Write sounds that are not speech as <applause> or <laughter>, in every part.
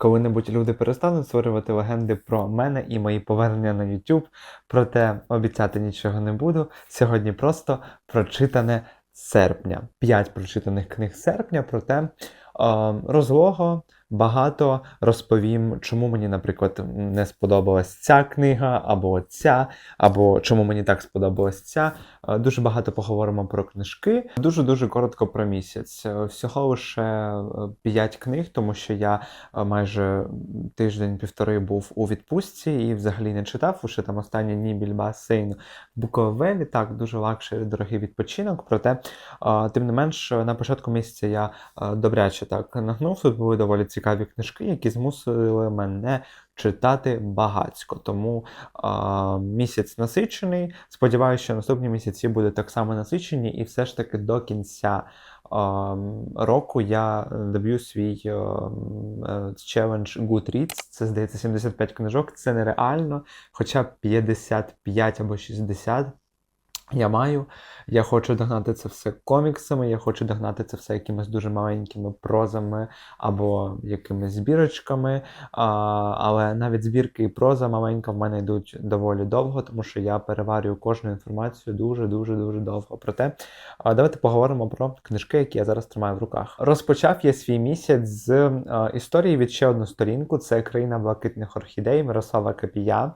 коли-небудь люди перестануть створювати легенди про мене і мої повернення на YouTube. Проте обіцяти нічого не буду. Сьогодні просто прочитане серпня. П'ять прочитаних книг серпня, проте е, розлого. Багато розповім, чому мені, наприклад, не сподобалась ця книга, або ця, або чому мені так сподобалась ця. Е, Дуже багато поговоримо про книжки. Дуже дуже коротко про місяць. Е, Всього лише 5 книг, тому що я е, майже тиждень-півтори був у відпустці і взагалі не читав. Уже там останні дні біля басейну Буковелі. Так, дуже лакший, дорогий відпочинок. Проте, е, тим не менш, на початку місяця я е, добряче так нагнув. Тут були доволі цікаві книжки, які змусили мене читати багацько. Тому а, місяць насичений. Сподіваюся, що наступні місяці будуть так само насичені, і все ж таки до кінця року я доб'ю свій челендж Goodreads. Це здається 75 книжок. Це нереально, хоча б 55 або 60. Я маю, я хочу догнати це все коміксами, я хочу догнати це все якимись дуже маленькими прозами або якимись збірочками. А, але навіть збірки і проза маленька в мене йдуть доволі довго, тому що я переварюю кожну інформацію дуже-дуже дуже довго. Проте давайте поговоримо про книжки, які я зараз тримаю в руках. Розпочав я свій місяць з історії від ще одну сторінку. Це країна блакитних орхідей Мирослава Капія.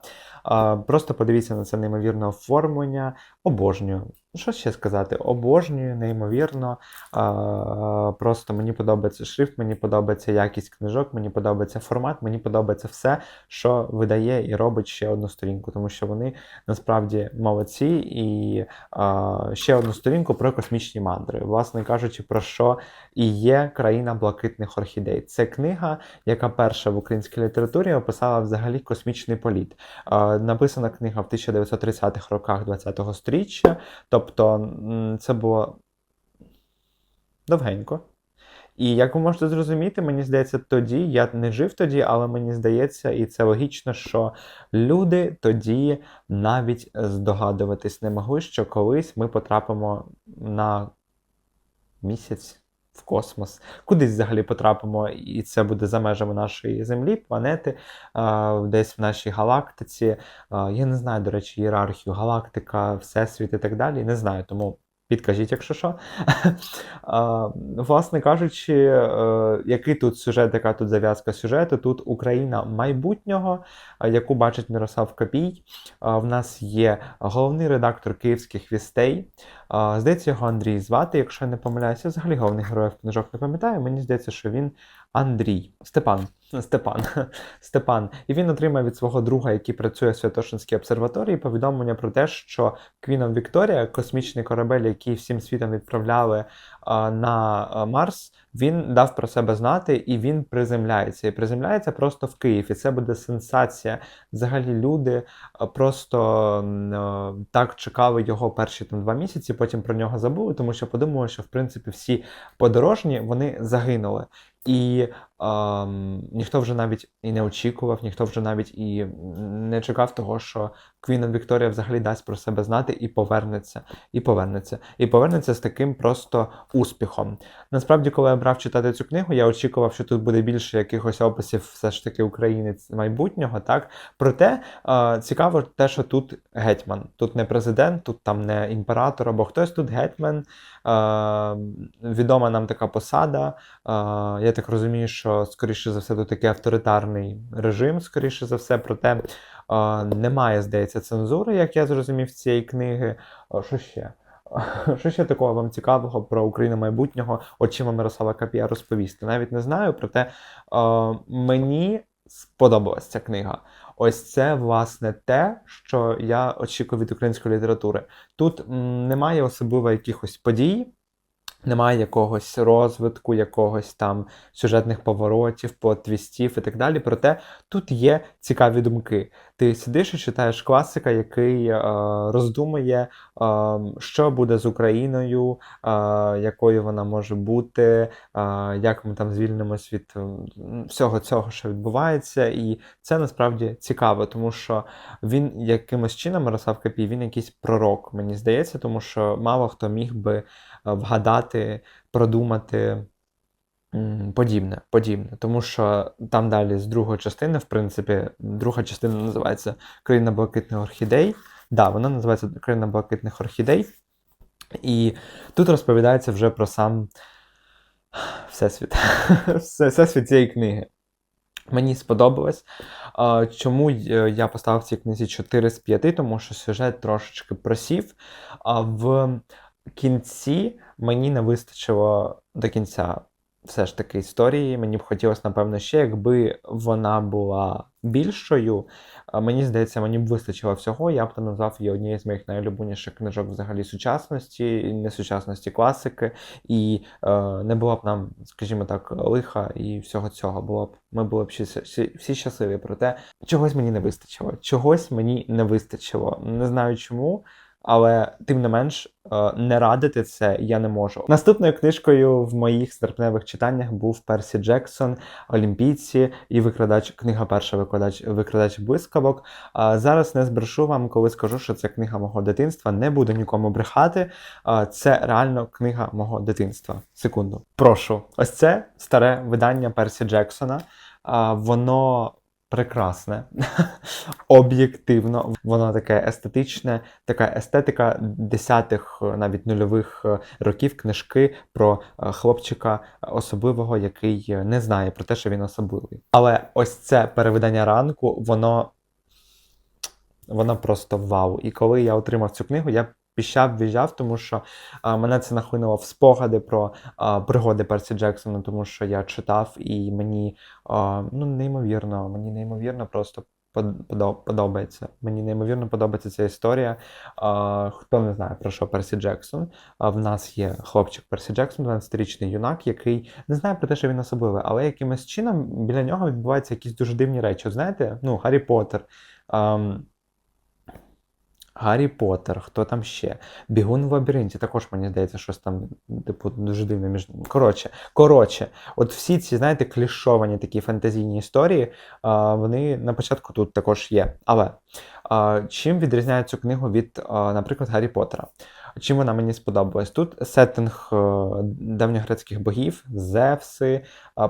Просто подивіться на це неймовірне оформлення. Обожнюю. Що ще сказати? Обожнюю, неймовірно. А, Просто мені подобається шрифт, мені подобається якість книжок, мені подобається формат, мені подобається все, що видає і робить ще одну сторінку, тому що вони насправді молодці. І а, ще одну сторінку про космічні мандри. Власне кажучи, про що і є країна блакитних орхідей. Це книга, яка перша в українській літературі описала взагалі космічний політ. Е, Написана книга в 1930-х роках ХХ століття, тобто це було довгенько. І як ви можете зрозуміти, мені здається, тоді я не жив тоді, але мені здається, і це логічно, що люди тоді навіть здогадуватись не могли, що колись ми потрапимо на місяць в космос, кудись взагалі потрапимо, і це буде за межами нашої землі, планети, десь в нашій галактиці. Я не знаю, до речі, ієрархію, галактика, всесвіт і так далі. Не знаю, тому. Підкажіть, якщо що. <laughs> Власне кажучи, е, який тут сюжет, яка тут зав'язка сюжету? Тут Україна майбутнього, яку бачить Мирослав Копій. В нас є головний редактор київських вістей. Здається, його Андрій звати, якщо я не помиляюся. Взагалі головних героїв книжок не пам'ятаю. Мені здається, що він Андрій. Степан. Степан. <laughs> Степан. І він отримав від свого друга, який працює в Святошинській обсерваторії, повідомлення про те, що Квіном Вікторія, космічний корабель, який всім світом відправляли на Марс, він дав про себе знати і він приземляється. І приземляється просто в Київ. І це буде сенсація. Взагалі люди просто так чекали його перші там два місяці, потім про нього забули, тому що подумали, що в принципі всі подорожні вони загинули. І ем, ніхто вже навіть і не очікував, ніхто вже навіть і не чекав того, що Квіна Вікторія взагалі дасть про себе знати і повернеться, і повернеться, і повернеться з таким просто успіхом. Насправді, коли я брав читати цю книгу, я очікував, що тут буде більше якихось описів все ж таки України майбутнього, так проте е, цікаво те, що тут гетьман, тут не президент, тут там не імператор або хтось тут гетьман. Е, відома нам така посада. Е, я так розумію, що скоріше за все тут такий авторитарний режим, скоріше за все, проте е, немає, здається, цензури, як я зрозумів цієї книги. Е, Що ще? Що ще такого вам цікавого про Україну майбутнього очима Мирослава Капія розповісти? Навіть не знаю, проте е, мені сподобалась ця книга. Ось це, власне, те, що я очікую від української літератури. Тут немає особливо якихось подій, немає якогось розвитку, якогось там сюжетних поворотів, плот-твістів і так далі. Проте тут є цікаві думки. Ти сидиш і читаєш класика, який е, роздумує, е, що буде з Україною, е, якою вона може бути, е, як ми там звільнимось від всього цього, що відбувається. І це насправді цікаво, тому що він якимось чином, Мирослав Капій, він якийсь пророк, мені здається, тому що мало хто міг би вгадати, продумати Подібне, подібне. Тому що там далі з другої частини, в принципі, друга частина називається Країна блакитних орхідей. Да, вона називається Країна блакитних орхідей. І тут розповідається вже про сам Всесвіт. <laughs> Всесвіт цієї книги. Мені сподобалось. Чому я поставив цій книзі 4 з 5, тому що сюжет трошечки просів. В кінці мені не вистачило до кінця все ж таки історії. Мені б хотілося, напевно, ще, якби вона була більшою. Мені здається, мені б вистачило всього. Я б то назвав її однією з моїх найулюбленіших книжок взагалі сучасності, і не сучасності класики. І е, не було б нам, скажімо так, лиха і всього цього. Було б ми були б всі, всі щасливі. Проте чогось мені не вистачило. Чогось мені не вистачило. Не знаю чому. Але тим не менш, е, не радити це я не можу. Наступною книжкою в моїх серпневих читаннях був Персі Джексон, Олімпійці і викрадач, книга перша викладач, викрадач блискавок. Зараз не збрешу вам, коли скажу, що це книга мого дитинства. Не буду нікому брехати. Це реально книга мого дитинства. Секунду. Прошу. Ось це старе видання Персі Джексона. Воно прекрасне, <laughs> об'єктивно, воно таке естетичне, така естетика десятих, навіть нульових е, років книжки про е, хлопчика особливого, який е, не знає про те, що він особливий. Але ось це перевидання ранку, воно, воно просто вау. І коли я отримав цю книгу, я піщав, віжав, тому що а, мене це нахлинуло в спогади про а, пригоди Персі Джексона, тому що я читав і мені а, ну, неймовірно, мені неймовірно просто подобається. Мені неймовірно подобається ця історія. А, хто не знає про що Персі Джексон, а, в нас є хлопчик Персі Джексон, 12-річний юнак, який не знає про те, що він особливий, але якимось чином біля нього відбуваються якісь дуже дивні речі. Знаєте, ну, Гаррі Поттер. ам, Гаррі Поттер, хто там ще? Бігун в лабіринті, також мені здається, щось там, типу, дуже дивне між. Коротше, коротше, от всі ці, знаєте, клішовані такі фантазійні історії, вони на початку тут також є. Але чим відрізняє цю книгу від, наприклад, Гаррі Поттера? Чим вона мені сподобалась? Тут сеттинг е, давньогрецьких богів, Зевси,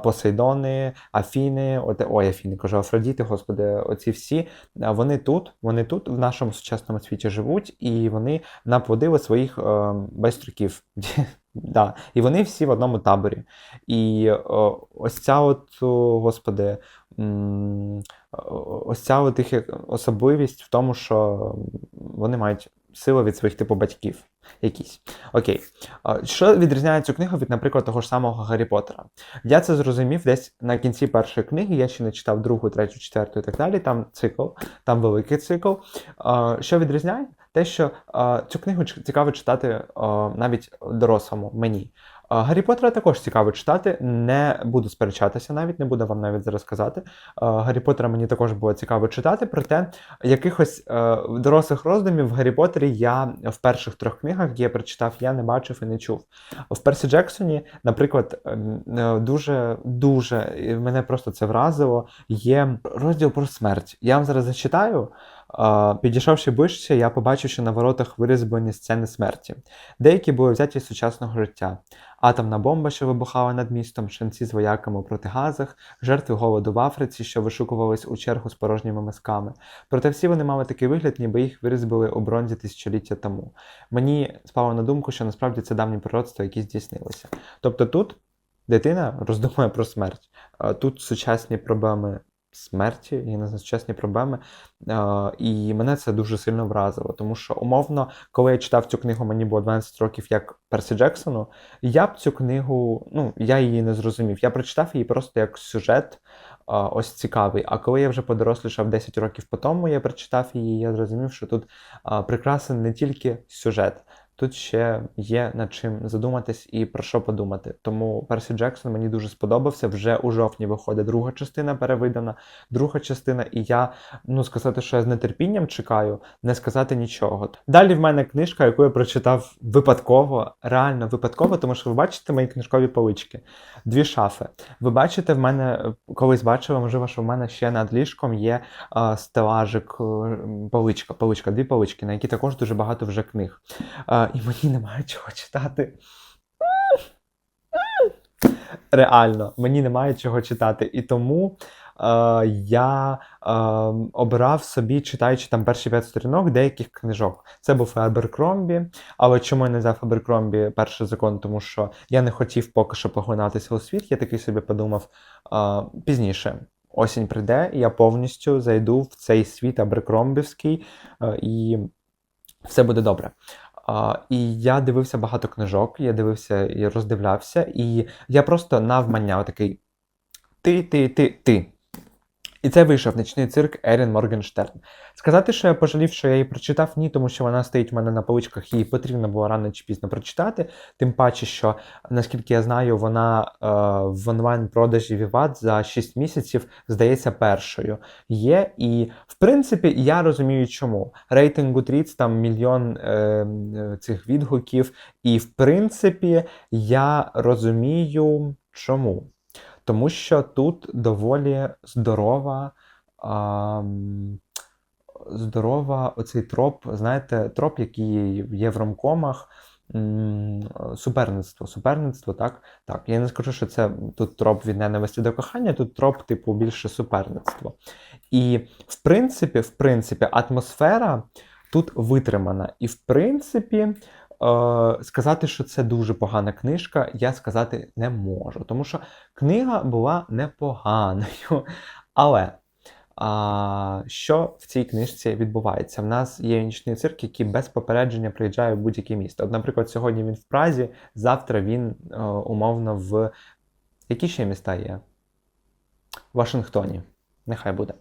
Посейдони, Афіни, от, ой, Афіни, кажу, Афродіти, господи, оці всі, вони тут, вони тут в нашому сучасному світі живуть, і вони наплодили своїх е, байстрюків. <laughs> Да. І вони всі в одному таборі. І о, ось ця от, господи, ось ця от їх особливість в тому, що вони мають силу від своїх типу батьків. Якісь. Окей. Що відрізняє цю книгу від, наприклад, того ж самого Гаррі Поттера? Я це зрозумів десь на кінці першої книги. Я ще не читав другу, третю, четверту і так далі. Там цикл, там великий цикл. Що відрізняє? Те, що цю книгу цікаво читати навіть дорослому мені. Гаррі Поттера також цікаво читати. Не буду сперечатися навіть, не буду вам навіть зараз казати. Гаррі Поттера мені також було цікаво читати, проте якихось е, дорослих роздумів в Гаррі Поттері я в перших трьох книгах, які я прочитав, я не бачив і не чув. В Персі Джексоні, наприклад, ем, е, дуже дуже мене просто це вразило. Є розділ про смерть. Я вам зараз зачитаю. Підійшовши ближче, я побачив, що на воротах вирізблені сцени смерті. Деякі були взяті з сучасного життя. Атомна бомба, що вибухала над містом, шанці з вояками у протигазах, жертви голоду в Африці, що вишукувались у чергу з порожніми мисками. Проте всі вони мали такий вигляд, ніби їх вирізбили у бронзі тисячоліття тому. Мені спало на думку, що насправді це давні пророцтва, які здійснилися. Тобто тут дитина роздумує про смерть. Тут сучасні проблеми смерті, я не знаю, сучасні проблеми. Е, І мене це дуже сильно вразило, тому що умовно, коли я читав цю книгу, мені було 12 років як Персі Джексону, я б цю книгу, ну, я її не зрозумів. Я прочитав її просто як сюжет, ось цікавий. А коли я вже подорослішав 10 років по тому, я прочитав її, я зрозумів, що тут а, прекрасен не тільки сюжет, тут ще є над чим задуматись і про що подумати. Тому Персі Джексон мені дуже сподобався. Вже у жовтні виходить друга частина перевидана, друга частина, і я ну сказати, що я з нетерпінням чекаю, не сказати нічого. Далі в мене книжка, яку я прочитав випадково, реально випадково, тому що ви бачите мої книжкові полички, дві шафи. Ви бачите, в мене е, колись бачили, можливо, що в мене ще над ліжком є а, стелажик, е, поличка, поличка, дві полички, на які також дуже багато вже книг. І мені немає чого читати. Реально, мені немає чого читати. І тому е, я е, обирав собі, читаючи там перші п'ять сторінок деяких книжок. Це був Аберкромбі. Але чому я не взяв Аберкромбі перший закон? Тому що я не хотів поки що поглинатися у світ. Я такий собі подумав е, пізніше. Осінь прийде, і я повністю зайду в цей світ Аберкромбівський, е, і все буде добре. І я дивився багато книжок, я дивився і роздивлявся, і я просто навмання такий ти, ти, ти, ти. І це вийшов нічний цирк Ерін Моргенштерн. Сказати, що я пожалів, що я її прочитав, ні, тому що вона стоїть в мене на поличках, її потрібно було рано чи пізно прочитати. Тим паче, що, наскільки я знаю, вона е, в онлайн-продажі Vivat за 6 місяців здається першою є. І, в принципі, я розумію, чому. Рейтинг Goodreads там мільйон е, е, цих відгуків, і, в принципі, я розумію, чому. Тому що тут доволі здорова, а, здорова оцей троп, знаєте, троп, який є в ромкомах, суперництво. Суперництво, так? Так. Я не скажу, що це тут троп від ненависті до кохання, тут троп, типу, більше суперництво. І в принципі, в принципі, атмосфера тут витримана. І в принципі, сказати, що це дуже погана книжка, я сказати не можу. Тому що книга була непоганою. <laughs> Але а, що в цій книжці відбувається? В нас є нічний цирк, який без попередження приїжджає в будь-яке місто. От, наприклад, сьогодні він в Празі, завтра він е, умовно в. Які ще міста є? Вашингтоні. Нехай буде.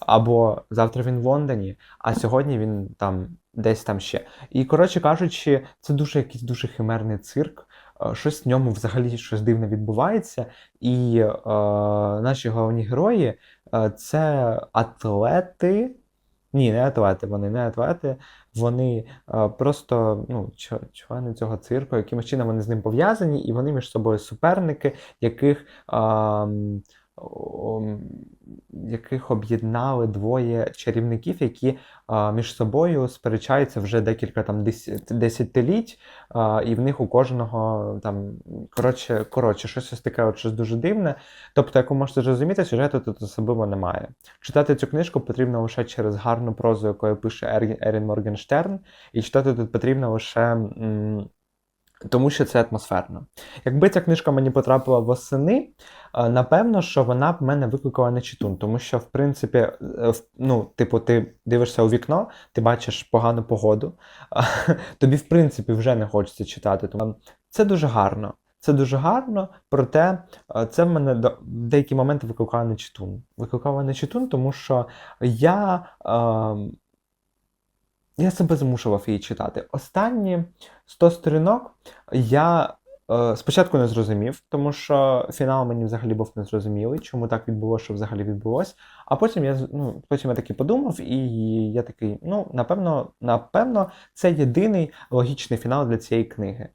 Або завтра він в Лондоні, а сьогодні він там десь там ще. І, коротше кажучи, це дуже якийсь дуже химерний цирк. Е, Щось в ньому взагалі щось дивне відбувається. І е, наші головні герої е, це атлети. Ні, не атлети, вони не атлети, вони е, просто ну, члени цього цирку, якимось чином вони з ним пов'язані, і вони між собою суперники, яких, м, яких об'єднали двоє чарівників, які між собою сперечаються вже декілька там десятиліть, і в них у кожного там коротше, коротше, щось ось таке, от щось дуже дивне. Тобто, як ви можете зрозуміти, сюжету тут особливо немає. Читати цю книжку потрібно лише через гарну прозу, якою пише Ерін Моргенштерн, і читати тут потрібно лише. м, тому що це атмосферно. Якби ця книжка мені потрапила восени, е, напевно, що вона б мене викликала нечитун, тому що, в принципі, е, ну, типу, ти дивишся у вікно, ти бачиш погану погоду, <laughs> тобі, в принципі, вже не хочеться читати. Тому це дуже гарно. Це дуже гарно, проте е, це в мене до- деякі моменти викликає нечитун. Викликала нечитун, тому що я. ем, я себе змушував її читати. Останні 100 сторінок я е, спочатку не зрозумів, тому що фінал мені взагалі був незрозумілий, чому так відбулося, що взагалі відбулося. А потім я ну, потім я таки подумав, і я такий: ну, напевно, напевно, це єдиний логічний фінал для цієї книги.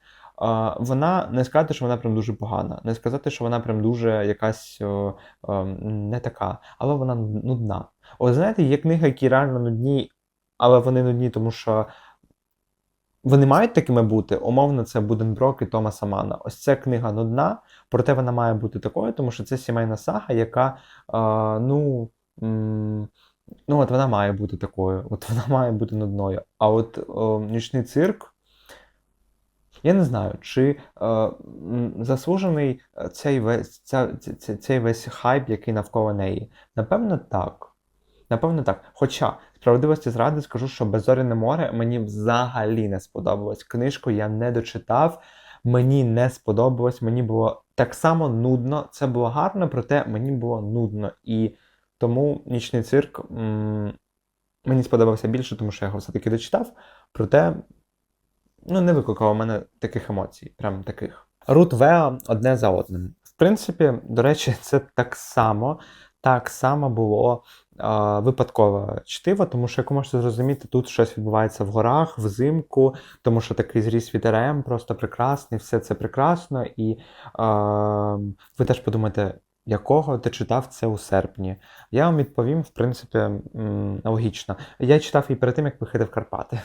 Вона не сказати, що вона прям дуже погана, не сказати, що вона прям дуже якась о, е, не така, але вона нудна. От знаєте, є книги, які реально нудні, але вони нудні, тому що вони мають такими бути. Умовно, це Буденброк і Томаса Мана. Ось ця книга нудна, проте вона має бути такою, тому що це сімейна сага, яка, е, ну, ну, от вона має бути такою, от вона має бути нудною. А от о, нічний цирк. Я не знаю, чи е, заслужений цей весь, ця, ця- цей весь хайп, який навколо неї. Напевно, так. Напевно, так. Хоча, справедливості зради, скажу, що Беззоряне море мені взагалі не сподобалось. Книжку я не дочитав, мені не сподобалось, мені було так само нудно. Це було гарно, проте мені було нудно. І тому нічний цирк м, мені сподобався більше, тому що я його все-таки дочитав. Проте ну, не викликав у мене таких емоцій, прям таких. Рут Веа одне за одним. В принципі, до речі, це так само, так само було е, випадкове чтиво, тому що, як ви можете зрозуміти, тут щось відбувається в горах, взимку, тому що такий зріс вітерем, просто прекрасний, все це прекрасно. І е, ви теж подумаєте, якого ти читав це у серпні? Я вам відповім, в принципі, логічно. Я читав і перед тим, як виходив в Карпати.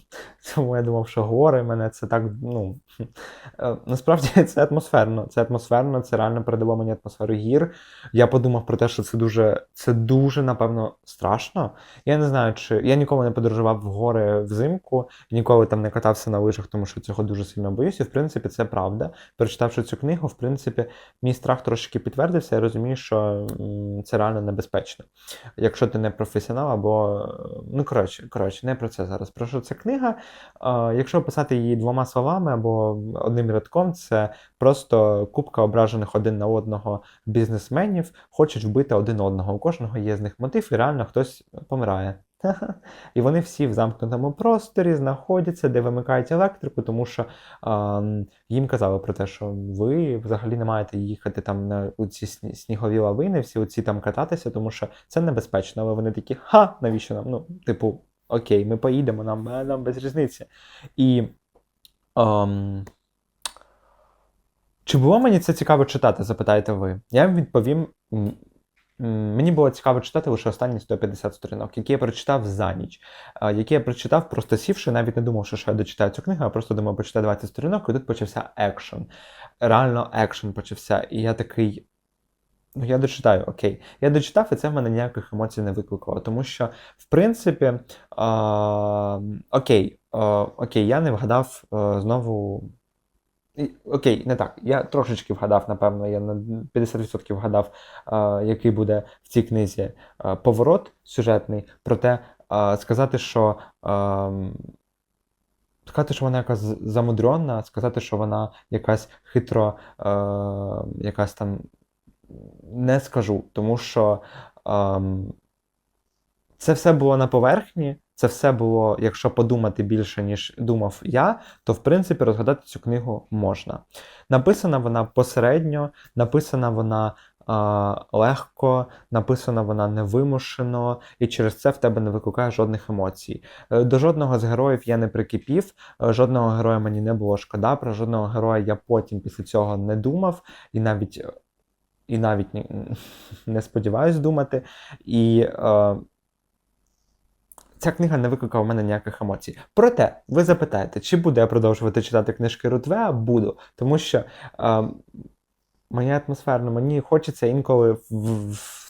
<laughs> Тому я думав, що гори мене це так. ну... <laughs> е, Насправді <laughs> це атмосферно. Це атмосферно, це реально передало мені атмосферу гір. Я подумав про те, що це дуже, це дуже, напевно, страшно. Я не знаю, чи я ніколи не подорожував в гори взимку, ніколи там не катався на лижах, тому що цього дуже сильно боюсь. І в принципі, це правда. Перечитавши цю книгу, в принципі, мій страх трошки підтвердився. Я розумію, що це реально небезпечно. Якщо ти не професіонал, або е, ну коротше, коротше, не про це зараз. Про що це книга? Якщо писати її двома словами або одним рядком, це просто купка ображених один на одного бізнесменів, хочуть вбити один одного. У кожного є з них мотив, і реально хтось помирає. <laughs> І вони всі в замкнутому просторі знаходяться, де вимикають електрику, тому що ем, їм казали про те, що ви взагалі не маєте їхати там на ці снігові лавини, всі оці там кататися, тому що це небезпечно. Але вони такі, ха, навіщо нам? Ну, типу, окей, ми поїдемо, нам, е, нам без різниці. І ем, чи було мені це цікаво читати, запитаєте ви? Я вам відповім. Мені було цікаво читати лише останні 150 сторінок, які я прочитав за ніч, які я прочитав, просто сівши, навіть не думав, що я дочитаю цю книгу, а просто думав, почитаю 20 сторінок, і тут почався екшен. Реально екшен почався. І я такий. Ну, я дочитаю, окей. Я дочитав, і це в мене ніяких емоцій не викликало. Тому що, в принципі, а, окей, а, окей, я не вгадав а, знову. Окей, не так. Я трошечки вгадав, напевно, я на 50% вгадав, який буде в цій книзі поворот сюжетний. Проте сказати, що. Сказати, що вона якась замудрена, сказати, що вона якась хитро, якась там не скажу, тому що це все було на поверхні, це все було, якщо подумати більше, ніж думав я, то в принципі розгадати цю книгу можна. Написана вона посередньо, написана вона е, легко, написана вона невимушено, і через це в тебе не викликає жодних емоцій. Е, До жодного з героїв я не прикипів, е, жодного героя мені не було шкода, про жодного героя я потім після цього не думав, і навіть, і навіть <laughs> не, сподіваюсь думати. І е, ця книга не викликала в мене ніяких емоцій. Проте, ви запитаєте, чи буду я продовжувати читати книжки Рутвеа? Буду, тому що е, мені атмосферно, мені хочеться інколи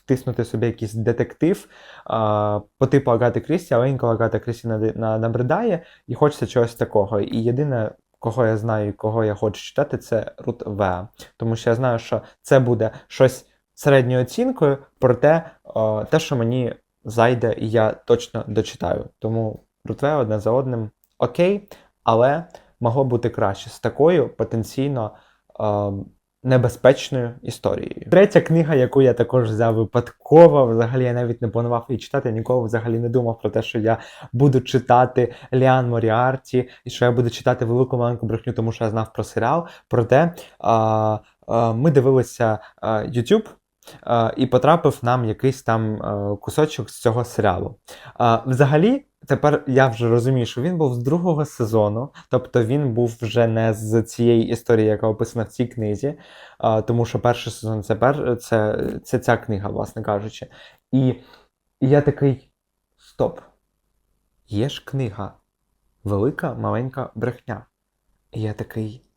втиснути собі якийсь детектив а, по типу Агати Крісті, але інколи Агата Крісті набридає, і хочеться чогось такого. І єдине, кого я знаю і кого я хочу читати, це Рут Веа. Тому що я знаю, що це буде щось середньою оцінкою, проте о, те, що мені зайде, і я точно дочитаю. Тому Рут Веа одне за одним окей, але могло бути краще з такою потенційно. ем, Небезпечною історією. Третя книга, яку я також взяв випадково, взагалі я навіть не планував її читати, я ніколи взагалі не думав про те, що я буду читати Ліан Моріарті, і що я буду читати велику маленьку брехню, тому що я знав про серіал. Проте а, а, ми дивилися а, YouTube. І потрапив нам якийсь там кусочок з цього серіалу. Взагалі, тепер я вже розумію, що він був з другого сезону, тобто він був вже не з цієї історії, яка описана в цій книзі, тому що перший сезон це, пер... це, це ця книга, власне кажучи. І я такий: стоп. Є ж книга Велика маленька брехня. І я такий.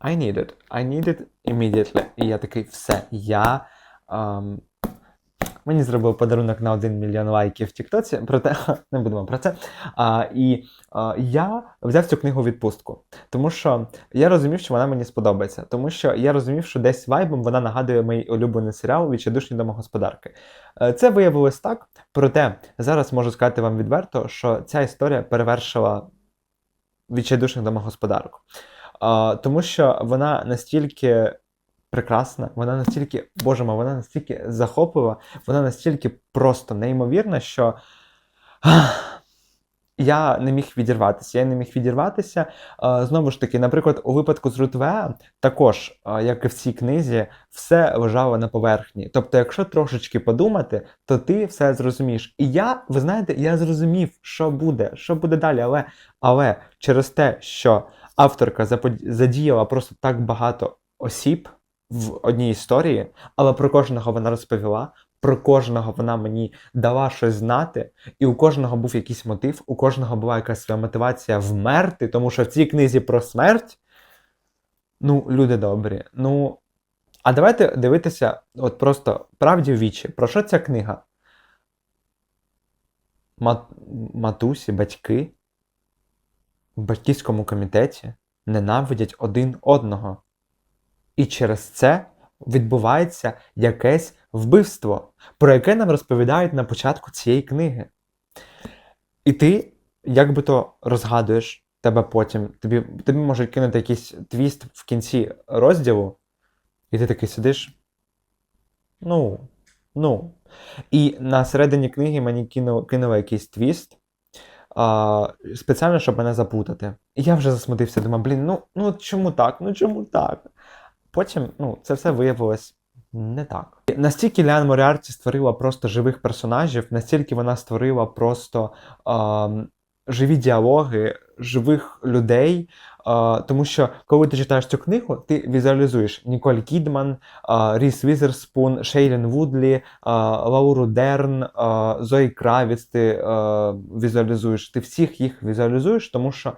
I need it. I need it immediately. І я такий, все, я. ем, Мені зробив подарунок на 1 мільйон лайків в Тіктоці, проте <laughs> не будемо про це. А, і а, я взяв цю книгу у відпустку, тому що я розумів, що вона мені сподобається. Тому що я розумів, що десь вайбом вона нагадує мій улюблений серіал Відчайдушні домогосподарки. Е, Це виявилось так, проте зараз можу сказати вам відверто, що ця історія перевершила відчайдушних домогосподарок. Тому що вона настільки прекрасна, вона настільки, боже мой, вона настільки захоплива, вона настільки просто неймовірна, що я не міг відірватися. Я не міг відірватися. Знову ж таки, наприклад, у випадку з Рутвеа також, як і в цій книзі, все лежало на поверхні. Тобто, якщо трошечки подумати, то ти все зрозумієш. І я, ви знаєте, я зрозумів, що буде, що буде далі, але, але через те, що авторка задіяла просто так багато осіб, в одній історії, але про кожного вона розповіла, про кожного вона мені дала щось знати, і у кожного був якийсь мотив, у кожного була якась своя мотивація вмерти, тому що в цій книзі про смерть. Ну, люди добрі. Ну, а давайте дивитися, от просто правді в вічі. Про що ця книга? Мат... Матусі, батьки в батьківському комітеті ненавидять один одного. І через це відбувається якесь вбивство, про яке нам розповідають на початку цієї книги. І ти, як би то розгадуєш тебе потім, тобі, тобі можуть кинути якийсь твіст в кінці розділу, і ти такий сидиш. Ну, ну. І на середині книги мені кинув, кинули якийсь твіст, спеціально, щоб мене запутати. І я вже засмутився, думаю, блін, ну, ну чому так? Ну чому так? Потім ну, це все виявилось не так. Настільки Ліан Моріарті створила просто живих персонажів, настільки вона створила просто а, живі діалоги, живих людей. Тому що коли ти читаєш цю книгу, ти візуалізуєш Ніколь Кідман, Ріс Візерспун, Шейлін Вудлі, Лауру Дерн, Зої Кравіц. Ти візуалізуєш. Ти всіх їх візуалізуєш, тому що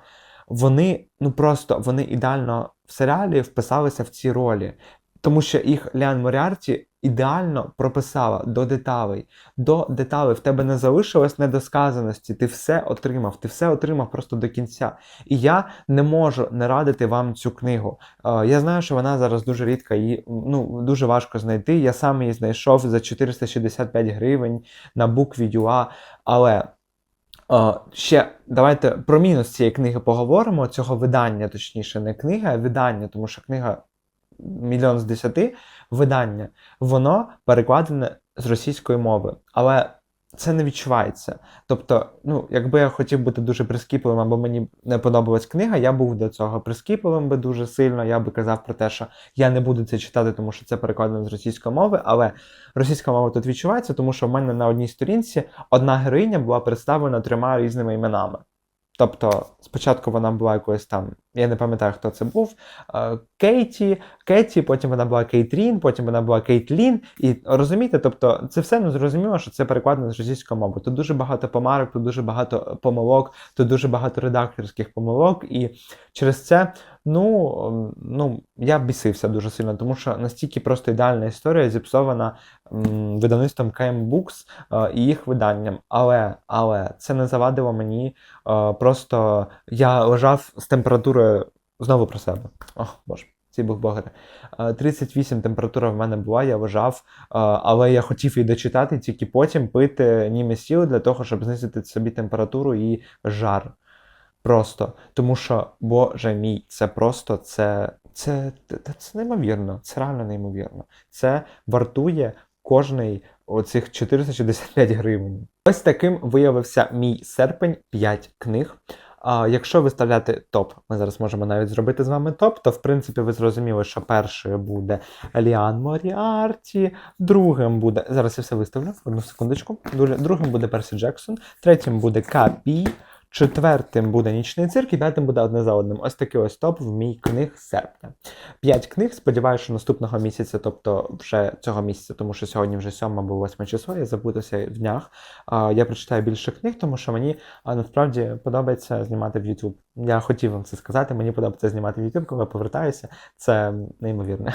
вони ну просто вони ідеально в серіалі вписалися в ці ролі. Тому що їх Ліан Моріарті ідеально прописала до деталей. До деталей в тебе не залишилось недосказаності, ти все отримав, ти все отримав просто до кінця. І я не можу не радити вам цю книгу. Е, Я знаю, що вона зараз дуже рідка, її ну, дуже важко знайти. Я сам її знайшов за 465 гривень на букві UA, але. Е, ще давайте про мінус цієї книги поговоримо. Цього видання, точніше, не книга, а видання, тому що книга мільйон з десяти видання, воно перекладене з російської мови. Але це не відчувається. Тобто, ну, якби я хотів бути дуже прискіпливим, або мені не подобалась книга, я був до цього прискіпливим би дуже сильно. Я би казав про те, що я не буду це читати, тому що це перекладено з російської мови, але російська мова тут відчувається, тому що в мене на одній сторінці одна героїня була представлена трьома різними іменами. Тобто, спочатку вона була якоюсь там, я не пам'ятаю, хто це був. Кейті, Кеті, потім вона була Кейтрін, потім вона була Кейтлін. І розумієте, тобто це все ну, зрозуміло, що це перекладено з російської мови. Тут дуже багато помарок, тут дуже багато помилок, тут дуже багато редакторських помилок. І через це, ну, ну я бісився дуже сильно, тому що настільки просто ідеальна історія зіпсована м, видавництвом KM Books е, і їх виданням. Але, але це не завадило мені. Е, Просто я лежав з температурою знову про себе. Ох, боже, ці богбогати. 38 температура в мене була, я е, але я хотів її дочитати, тільки потім пити німесіл для того, щоб знизити собі температуру і жар. Просто. Тому що, боже мій, це просто це, це, це, це неймовірно, це реально неймовірно. Це вартує кожний оцих 465 гривень. Ось таким виявився мій серпень 5 книг. А якщо виставляти топ, ми зараз можемо навіть зробити з вами топ, то в принципі ви зрозуміли, що першою буде Ліан Моріарті, другим буде. Зараз я все виставлю, одну секундочку. Другим буде Персі Джексон, третім буде Капі, четвертим буде Нічний цирк, і п'ятим буде одне за одним. Ось такий ось топ в мій книг серпня. П'ять книг. Сподіваюся, що наступного місяця, тобто вже цього місяця, тому що сьогодні вже 7 або 8 число, я забудуся в днях. Я прочитаю більше книг, тому що мені насправді подобається знімати в YouTube. Я хотів вам це сказати. Мені подобається знімати в YouTube, коли повертаюся. Це неймовірне.